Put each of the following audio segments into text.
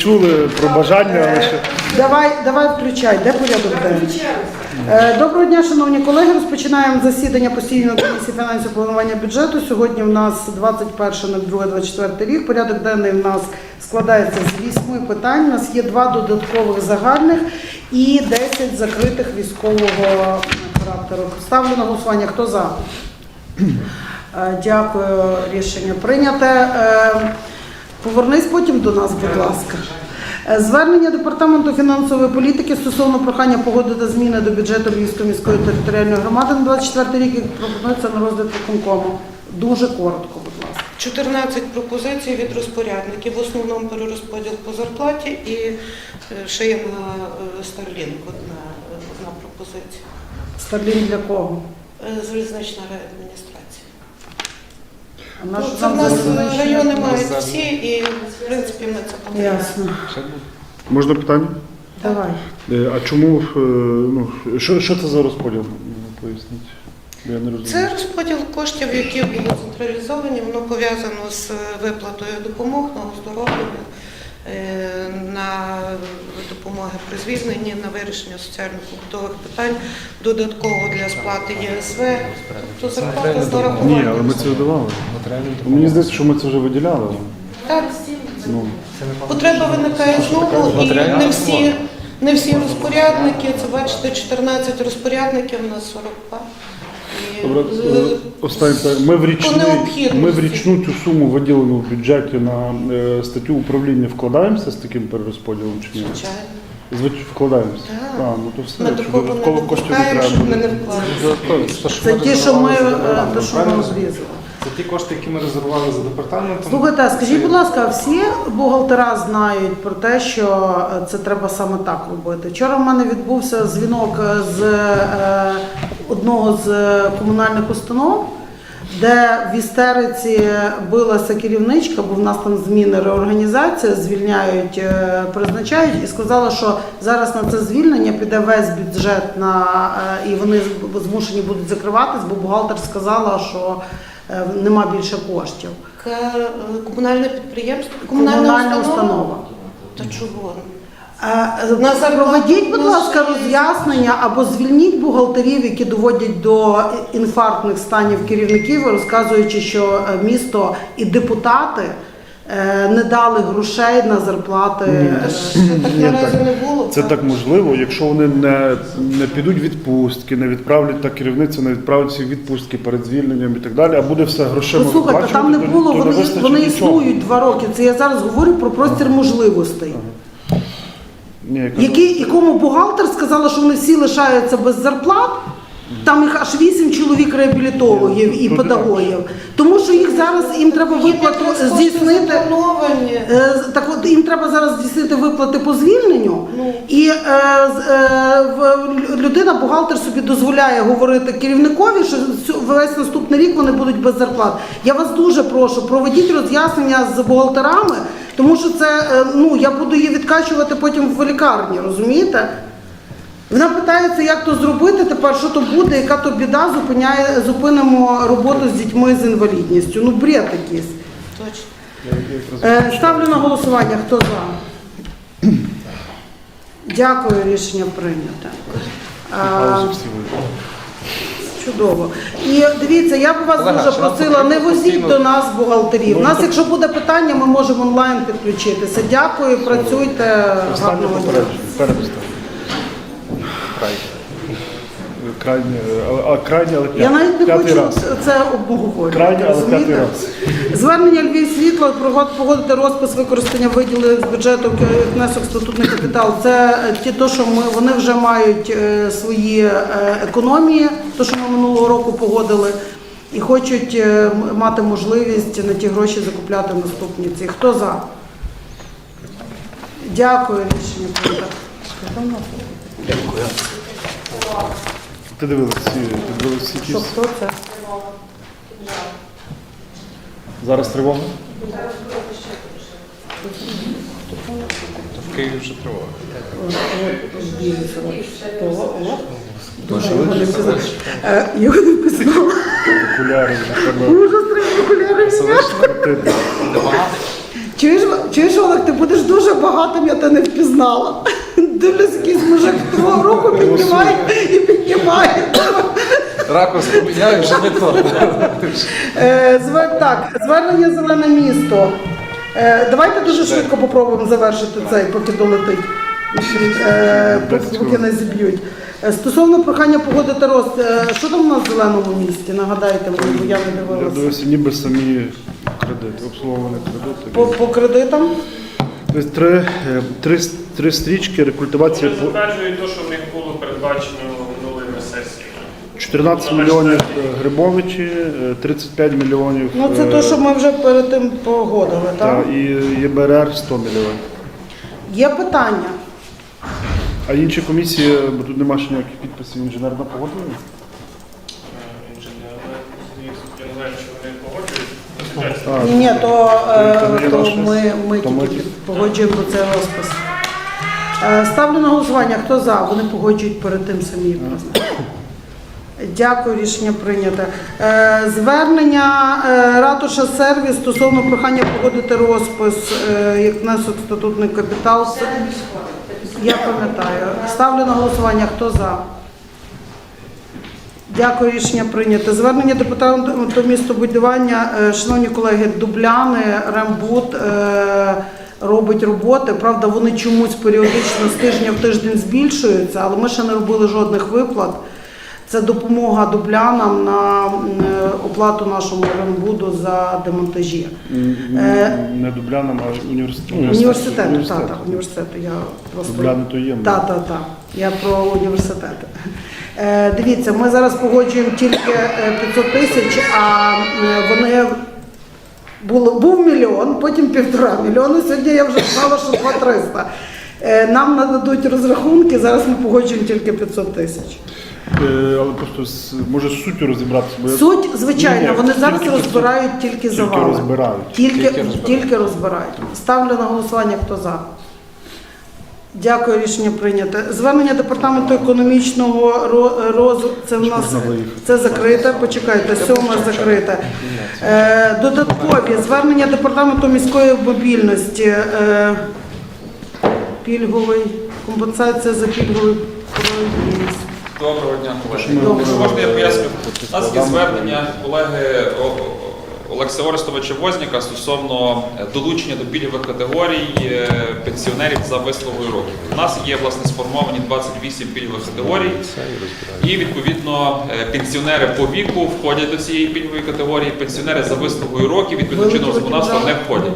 Чули про бажання, ще Давай, давай включай, де порядок денний? Е, Доброго дня, шановні колеги. Розпочинаємо засідання постійної комісії фінансів планування бюджету. Сьогодні в нас 21.02.24 рік. Порядок денний в нас складається з вісьми питань. У нас є два додаткових загальних і 10 закритих військового характеру. Ставлю на голосування. Хто за? Е, Дякую, рішення прийняте. Повернись потім до нас, будь ласка. Е, Звернення департаменту фінансової політики стосовно прохання погодити зміни до бюджету Львівської міської територіальної громади на 24 рік, пропонується на розгляд виконкому. Дуже коротко, будь ласка. 14 пропозицій від розпорядників, в основному перерозподіл по зарплаті і е, ще є на е, Starlink одна, одна пропозиція. Старлін для кого? Залізнична реадміністрація. А Ну, це в нас райони мають всі, і в принципі ми це пам'ятаємо. Ясно. можна питання? Давай. Е, А чому е, ну що, що це за розподіл? Поясніть. Я не розумію. Це розподіл коштів, які були централізовані, воно пов'язано з виплатою допомог на оздоровлення, е, на допомоги при звільненні, на вирішення соціально-побутових питань, додатково для сплати ЄСВ, тобто зарплата з Ні, але ми це давали. Матеріальну Мені здається, що ми це вже виділяли. Так, Ну, потреба виникає знову, і не всі, не всі розпорядники, це бачите, 14 розпорядників, у нас 42. Добре, е, останнє питання. Ми в річну, необхідності. ми в річну цю суму виділену в бюджеті на е, статтю управління вкладаємося з таким перерозподілом чи ні? Звичайно. Звичайно, вкладаємося. Так. А, ну то все. Ми якщо такого не додатково коштів не допускаємо, треба. щоб ми буде. не вкладали. Це ті, що ми, е, те, що ми Правильно? розрізали. Це ті кошти, які ми резервували за департаментом. Слухайте, а скажіть, будь ласка, всі бухгалтера знають про те, що е, це треба саме так робити. Вчора в мене відбувся дзвінок е, з е, одного з е, комунальних установ, де в істериці билася керівничка, бо в нас там зміни реорганізація, звільняють, е, призначають, і сказала, що зараз на це звільнення піде весь бюджет на е, і вони змушені будуть закриватись, бо бухгалтер сказала, що нема більше коштів. Комунальне підприємство, Комунальна установа. Та чого? Е, Проведіть, будь ласка, роз'яснення або звільніть бухгалтерів, які доводять до інфарктних станів керівників, розказуючи, що е, місто і депутати е, не дали грошей на зарплати. Та е, так Ні, наразі так. не було. Це так можливо, якщо вони не, не підуть в відпустки, не відправлять та керівниця, не відправить всі відпустки перед звільненням і так далі, а буде все грошима Послухайте, там не було, вони, вони існують два роки. Це я зараз говорю про простір можливостей. Ні, я кажу, якому бухгалтер сказала, що вони всі лишаються без зарплат. Там їх аж вісім чоловік реабілітологів і педагогів. Тому що їх зараз їм треба виплату здійснити. Е, Так от їм треба зараз здійснити виплати по звільненню, Ну. і е, з- е, в- людина, бухгалтер собі дозволяє говорити керівникові, що весь наступний рік вони будуть без зарплат. Я вас дуже прошу, проведіть роз'яснення з бухгалтерами, тому що це е, ну я буду її відкачувати потім в лікарні, розумієте? Вона питається, як то зробити тепер, що то буде, яка то біда зупиняє, зупинимо роботу з дітьми з інвалідністю. Ну, бред якийсь. Точно. Е, Ставлю на голосування. Хто за? Дякую, рішення прийнято. Паузу Е, всі вийшли. Чудово. І дивіться, я б вас Олега, дуже нам просила, не потрібно возіть постійно- до нас бухгалтерів. У Ну, нас, якщо буде питання, ми можемо онлайн підключитися. Дякую, працюйте. Останнє Гарного дня. Крайнє, але- а крайнє, але Я навіть не хочу раз. це обговорювати. Крайнє, але п'ятий раз. Звернення Львів світло пригод- погодити розпис використання виділених з бюджету внесок статутний капітал. Це е, ті, то, що ми вони вже мають е, свої е, економії, то що ми минулого року погодили, і хочуть мати можливість на ті гроші закупляти наступні ці. Хто за? Дякую, рішення прийнято. Ти дивилась всі, ти дивилась всі Що якісь? хто це? Зараз тривога? В Києві вже тривога. Е, Його не впізнала. Окуляри, Ужас, треба окуляри зняти. крутити. Чуєш, чуєш, Олег, ти будеш дуже багатим, я тебе не впізнала. Дивлюсь, якийсь мужик твого руку піднімає і піднімає. Ракурс поміняю, вже не то. Е, звер- так, звернення зелене місто. Е, давайте дуже швидко попробуємо завершити цей, поки долетить. Е, поки- поки не зіб'ють. Е, Стосовно прохання погодити рост, е, що там у нас в зеленому місті? Нагадайте мені, бо я не Я дивилася. дивився, ніби самі кредити, обслуговувані кредити. По, по кредитам? Тобто три, е, три, с- три стрічки, рекультивація Вони затверджують те, що в них було передбачено минулими сесіями. 14 мільйонів е, Грибовичі, е, 35 мільйонів. Ну це е, те, що ми вже перед тим погодили, та, так? і ЄБРР 100 мільйонів. Є питання. А інші комісії, бо тут немає ще ніяких підписів інженерно погодження? Е, Інженерна, я не знаю, чи вони погоджують. Ні, ні, то, е, то то ми, ми То ми тільки погоджуємо, це розпис. Е, Ставлю на голосування. Хто за? Вони погоджують перед тим самі. Дякую, рішення прийнято. Е, Звернення е, ратуша сервіс стосовно прохання погодити розпис як внесок статутний капітал. Я пам'ятаю. Ставлю на голосування. Хто за? Дякую, рішення прийнято. Звернення депутату містобудування. Е, Шановні колеги, Дубляни, Рембут е, робить роботи. Правда, вони чомусь періодично з тижня в тиждень збільшуються, але ми ще не робили жодних виплат. Це допомога дублянам на е, оплату нашому Рембуду за демонтажі. Е, Не Дублянам, а університету. Університету, так, так, університету. Я просто Дубляни то є. так, так, так. Я про університети. Е, дивіться, ми зараз погоджуємо тільки е, 500 тисяч, а вони було, був мільйон, потім півтора мільйона. Сьогодні я вже знала, що 2-300. Е, нам нададуть розрахунки, зараз ми погоджуємо тільки 500 тисяч. Е, Але просто з- може з суттю розібратися. бо я- Суть, звичайно, Ні, ні, вони зараз тільки розбирають тільки тільки завали. розбирають. Тільки, Тільки розбирають. тільки розбирають. Ставлю на голосування, хто за. Дякую, рішення прийнято. Звернення департаменту економічного ро- розвитку. Це в нас це закрите. Почекайте, сьоме закрите. Е, додаткові звернення департаменту міської мобільності. Е, пільговий компенсація за пільговий проїзд. Доброго дня, колеги. Можна, я поясню. У нас є звернення колеги Олекса Орестовича Возніка стосовно е, долучення до пільгових категорій е, пенсіонерів за вислугою років. У нас є власне сформовані 28 пільгових категорій, і відповідно е, пенсіонери по віку входять до цієї пільгової категорії. Пенсіонери за вислугою років відповідно чинного законодавства не входять.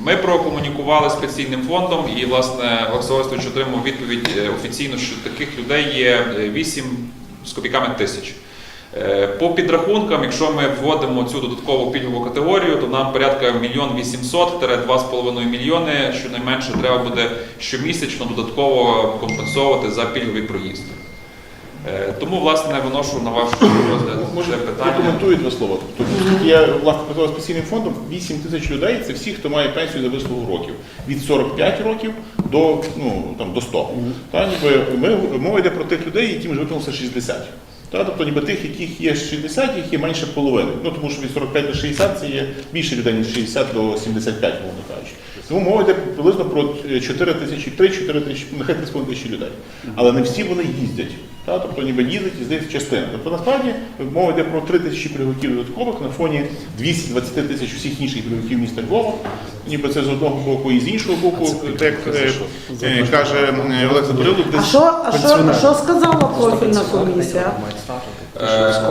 Ми прокомунікували з пенсійним фондом, і власне Орестович отримав відповідь офіційно, що таких людей є е, 8 з копійками тисяч. Е, По підрахункам, якщо ми вводимо цю додаткову пільгову категорію, то нам порядка 1 мільйон 800 2,5 мільйони, щонайменше треба буде щомісячно додатково компенсувати за пільговий проїзд. Е, Тому, власне, виношу на ваш розгляд це питання. прокоментую два слова. Тобто, я власне працював з пенсійним фондом, 8 тисяч людей це всі, хто має пенсію за вислугу років. Від 45 років до, ну, там, до 100. Та, ніби, ми, мова йде про тих людей, яким вже виповнилося 60. Тобто ніби тих, яких є 60, їх є менше половини. Ну, тому що від 45 до 60 це є більше людей, ніж 60 до 75, мовно. Тому мова йде приблизно про 4 тисячі, 3-4 тисячі, нехай 3,5 тисячі людей. Але не всі вони їздять. Та? Тобто ніби їздять і здається частина. Тобто насправді мова йде про 3 тисячі пільговиків додаткових на фоні 220 тисяч усіх інших пільговиків міста Львова. Ніби це з одного боку і з іншого боку, так як е, е, каже е, Олег Заборилов, А що, а що, а що сказала профільна комісія? Е,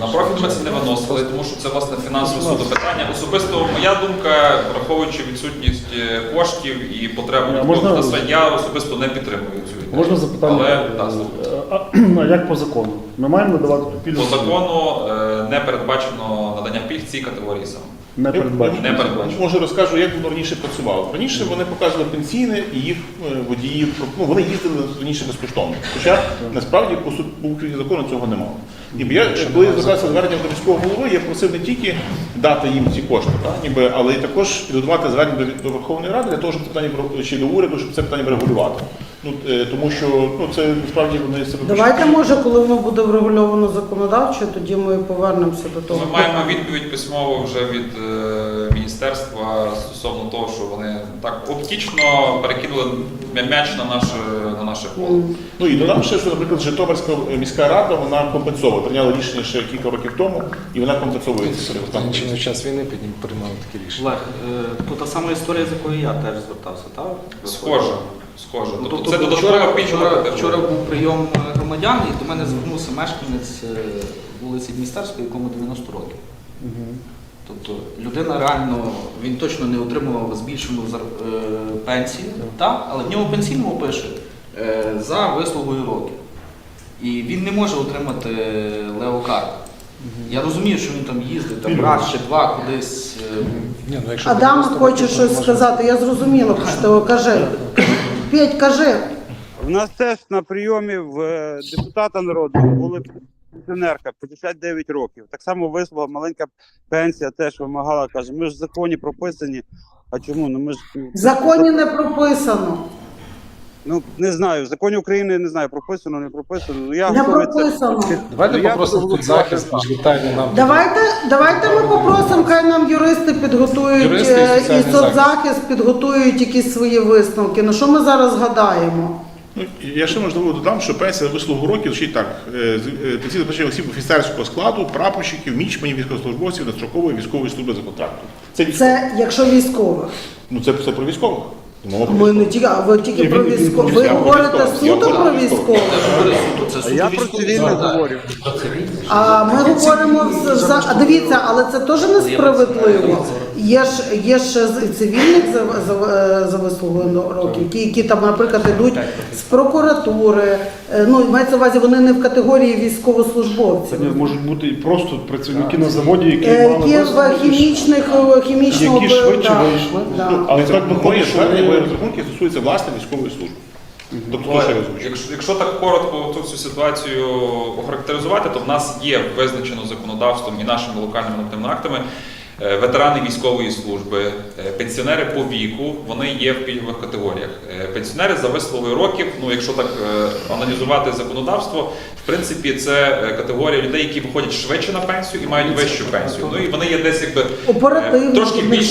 На профіль ми це не виносили, тому що це власне фінансове суду питання. Особисто моя думка, враховуючи відсутність е, коштів і потребу А відповідного можна- я особисто не підтримую цю ідею. Можна запитання? Але да. А, а як по закону? Ми маємо надавати ту пільгу? по закону е, не передбачено надання пільг цій категорії саме. Не передбачено. Не передбачено. Може розкажу, як воно раніше працювало. Раніше вони показували пенсійне і їх водіїв водії, ну вони їздили раніше безкоштовно. Хоча насправді по суті закону цього немає. Ніби я коли я звертався звернення до міського голови, я просив не тільки дати їм ці кошти, так, ніби, але й також підготувати звернення до, до Верховної Ради для того, щоб це питання чи до уряду, щоб це питання врегулювати. Ну, е, тому що ну, це насправді вони себе Давайте, може, коли воно буде врегульовано законодавчо, тоді ми повернемося до того. Ми маємо відповідь письмову вже від е, міністерства стосовно того, що вони так оптично перекинули м'яч на наше на наше поле. Ну і додам ще, що, наприклад, Житомирська міська рада вона компенсовує. Прийняла рішення ще кілька років тому, і вона компенсовує ці. Чи час війни приймали такі рішення? Олег, е, то та сама історія, з якою я теж звертався, так? Схоже, схоже. Ну, Тобто тобто це додаткова вчора, вчора, вчора був прийом е, громадян, і до мене звернувся мешканець е, вулиці Дністерської, якому 90 років. Тобто людина реально, він точно не отримував збільшену зар- е, пенсію, та? але в ньому пенсійному пише е, за вислугою років. І він не може отримати леокарт. Я розумію, що він там їздить там, раз чи два кудись. е, Ні, ну, якщо Адам 90 хоче щось може- сказати. Я зрозуміла, про що кажи. Петь, кажи. В нас теж на прийомі в е, депутата народного була пенсіонерка 59 років. Так само вислуга, маленька пенсія теж вимагала. Каже, ми ж в законі прописані. А чому? Ну ми ж В законі не прописано. Ну не знаю. В законі України не знаю, прописано, не прописано. Ну я Не готовий це- прописано. Давайте Ну, я попросимо буду захист, голосувати нам. Давайте, давайте ми попросимо, хай нам юристи підготують Юристи і е, і соціальний соцзахист підготують якісь свої висновки. Ну що ми зараз гадаємо? Ну, я ще можливо додам, що пенсія за вислугу років звучить так. е, з- е, Пенсійне забезпечення осіб офіцерського складу, прапорщиків, мічманів, військовослужбовців строкової військової служби за контрактом. Це військові. Це якщо військових. Ну це, це про військових. Мова Ми не тільки, а ви тільки про він- Ви говорите. Суто про військових. я про цивільне говорю. А ми говоримо за а дивіться, але це теж несправедливо. Є ж є ж цивільних за, за, за вислугою років, які, які там, наприклад, йдуть з прокуратури. Е, Ну мається на увазі, вони не в категорії військовослужбовців. не можуть бути і просто працівники на заводі, які Е, мали Які в хімічних е, хімічного які швидше да, вийшли. да. Але Це так виходить, що розрахунки стосується власне військової служби. Тобто. Якщо, якщо так коротко цю всю ситуацію охарактеризувати, то в нас є визначено законодавством і нашими локальними нормативними актами е, ветерани військової служби, е, пенсіонери по віку, вони є в пільгових категоріях. Е, Пенсіонери за вислугою років, ну якщо так е, аналізувати законодавство, в принципі, це е, категорія людей, які виходять швидше на пенсію і мають вищу пенсію. Ну і вони є десь якби е, трошки більш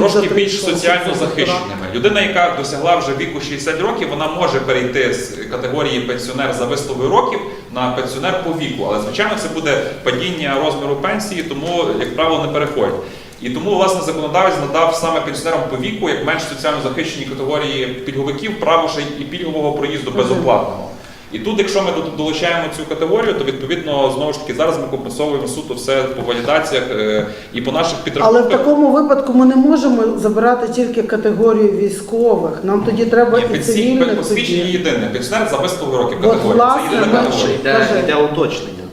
трошки більш соціально захищеними. Людина, яка досягла вже віку 60 років, вона може перейти з категорії пенсіонер за вислугою років на пенсіонер по віку. Але звичайно це буде падіння розміру пенсії, тому як правило не переходять. І тому власне законодавець надав саме пенсіонерам по віку, як менш соціально захищені категорії пільговиків, право ще й і пільгового проїзду безоплатного. І тут, якщо ми до- долучаємо цю категорію, то відповідно знову ж таки зараз ми компенсовуємо суто все по валідаціях е, і по наших Але в такому випадку ми не можемо забирати тільки категорію військових. Нам тоді треба Ні, і пенсій- цивільних посвідчення тоді. єдине. Пенсіонер за вислугу років От, категорія. власне, Це єдина категорія. Йде, Кажи. йде уточнення,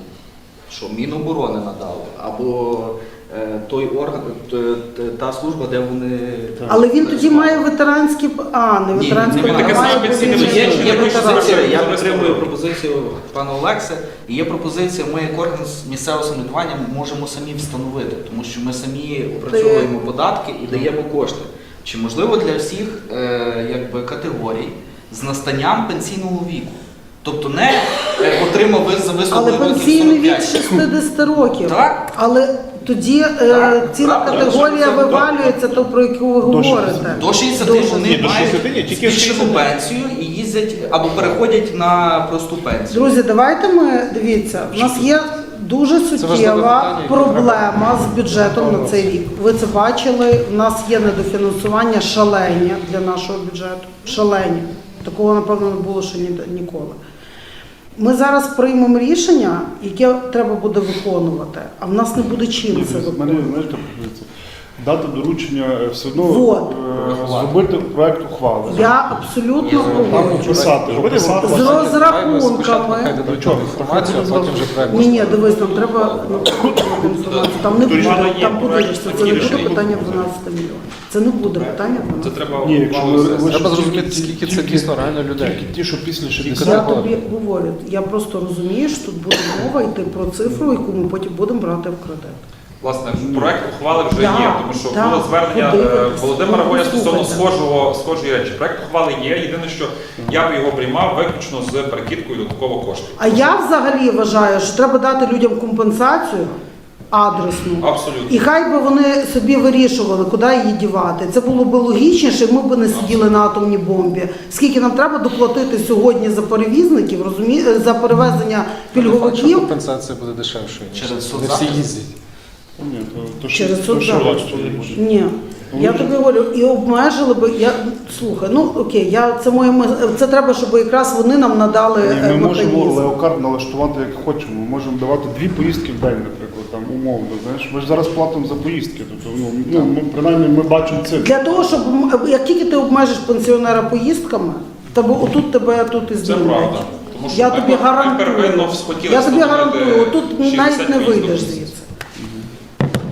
що Міноборони надали, або той орган, т- та служба, де вони. Але він тоді має ветеранські а не ветеранські ні, таке має саме Є, є пропозиція, я підтримую пропозицію пана Олекса, і є пропозиція, ми як орган з місцевого самоврядування можемо самі встановити, тому що ми самі опрацьовуємо податки і даємо кошти. Чи можливо для всіх е, якби, категорій з настанням пенсійного віку? Тобто не е, отримав ви за Але вислугою пенсійний вік 60 років. Так. Але тоді е, Так, ціла правда, категорія вивалюється, то про яку ви говорите. До 60 До вони до 60 ні, тільки збільшену 60. пенсію і їздять або переходять на просту пенсію. Друзі, давайте ми дивіться. В нас є дуже суттєва проблема з бюджетом на цей рік. Ви це бачили. В нас є недофінансування шалені для нашого бюджету. Шалені. Такого, напевно, не було ще ні- ніколи. Ми зараз приймемо рішення, яке треба буде виконувати, а в нас не буде чим це мене виконувати. пропозиція. Дати доручення е, все одно Вот. е, зробити проект ухвали. Я абсолютно погоджуюсь. Писати, описати. З розрахунками. нам інформацію, а потім вже проект. Ні, ні, дивись, нам треба ну, інформацію. Там не буде, там буде. Це не буде питання 12 мільйонів. Це не буде питання Це 12 треба Ні, якщо ми ухвалити. лише Треба тільки- зрозуміти, скільки це тільки- дійсно реально людей. Тільки ті, що після Я 60 тобі говорю, я просто розумію, що тут буде мова йти про цифру, яку ми потім будемо брати в кредит. Власне, проект ухвали вже Да, є, тому що да, було звернення е. Володимира Воя стосовно схожого схожої речі. Проект ухвали є. Єдине, що я б його приймав виключно з перекидкою додатково коштів. А я взагалі вважаю, що треба дати людям компенсацію адресну. Абсолютно. І хай би вони собі вирішували, куди її дівати. Це було б логічніше, ми б не сиділи на атомній бомбі. Скільки нам треба доплатити сьогодні за перевізників, розумі... за перевезення пільговиків компенсація буде дешевшою. ніж Через Не всі їздять. Ні, то, то, через що, то, що власть буде. Ні. Я тобі говорю, і обмежили би. Я слухай, ну окей, я це моє це треба, щоб якраз вони нам надали Ні, ми можемо леокард налаштувати як хочемо. Ми можемо давати дві поїздки в день, наприклад, там умовно. Знаєш, ми ж зараз платимо за поїздки. Тобто, ну, ну ми принаймні ми бачимо це. Для того, щоб як тільки ти обмежиш пенсіонера поїздками, тебе отут тебе тут і Це правда. Тому що Я тобі гарантую. Я тобі гарантую, отут навіть не вийдеш звідси.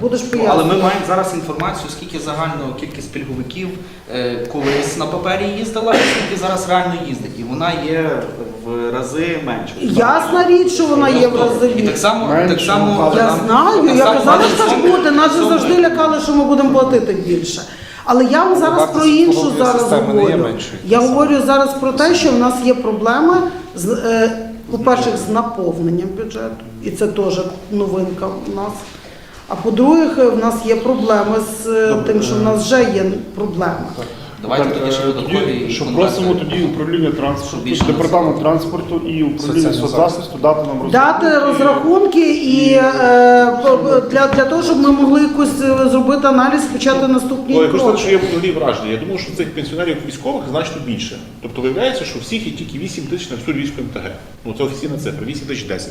Будеш Ну, Але ми маємо зараз інформацію, скільки загально кількість пільговиків е, колись на папері їздила, і скільки зараз реально їздить. І вона є в рази меншою. Ясна річ, що вона є в І так само, Менше, так само але- Я нам- знаю, так я само казала, що суми- буде. Нас же завжди лякали, що ми будемо платити більше. Але я вам зараз Вартість про іншу зараз системи не є говорю. меншою. Я говорю зараз про те, що в нас є проблеми з е, по-перше, з наповненням бюджету, і це теж новинка у нас. А по-друге, в нас є проблеми з е, тим, що в нас вже є проблеми. Давайте Так, тоді ще е, додаткові що просимо тоді управління Щоб транспорту, більше департамент транспорту і управління Соціального соцзахисту дати нам Дати розрахунки і е, для, для того, щоб ми могли якось е, зробити аналіз, почати наступні Ой, сказати, що кроки. я взагалі вражений. Я думав, що цих пенсіонерів військових значно більше. Тобто виявляється, що всіх є тільки 8 тисяч на всю Львівську МТГ. Ну це офіційна цифра, 8 тисяч 10.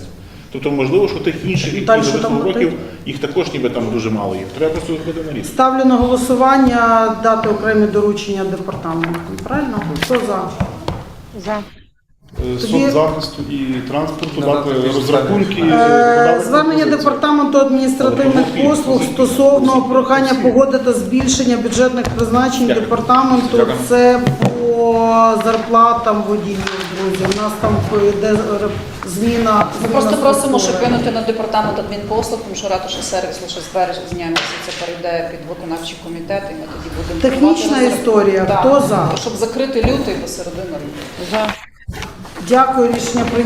Тобто, можливо, що тих інших, які Далі там років, летить? їх також ніби там дуже мало є. Треба просто зробити на ріст. Ставлю на голосування дати окремі доручення департаменту. Правильно? Хто за? Е, Тоді- соцзахисту і транспорту, дати розрахунки. Е, Звернення департаменту адміністративних послуг стосовно прохання погодити збільшення бюджетних призначень Дякую. департаменту. Дякую. Це по зарплатам водіїв, друзі. У нас там йде зміна. Ми зміна просто просимо, структури. щоб кинути на департамент адмінпослуг, тому що ратуша сервіс лише з березня місяця це перейде під виконавчий комітет, і ми тоді будемо Технічна приймати розрахунки. історія. Так. Хто за? Щоб закрити лютий посередину лютого. Дякую, рішення прийнято.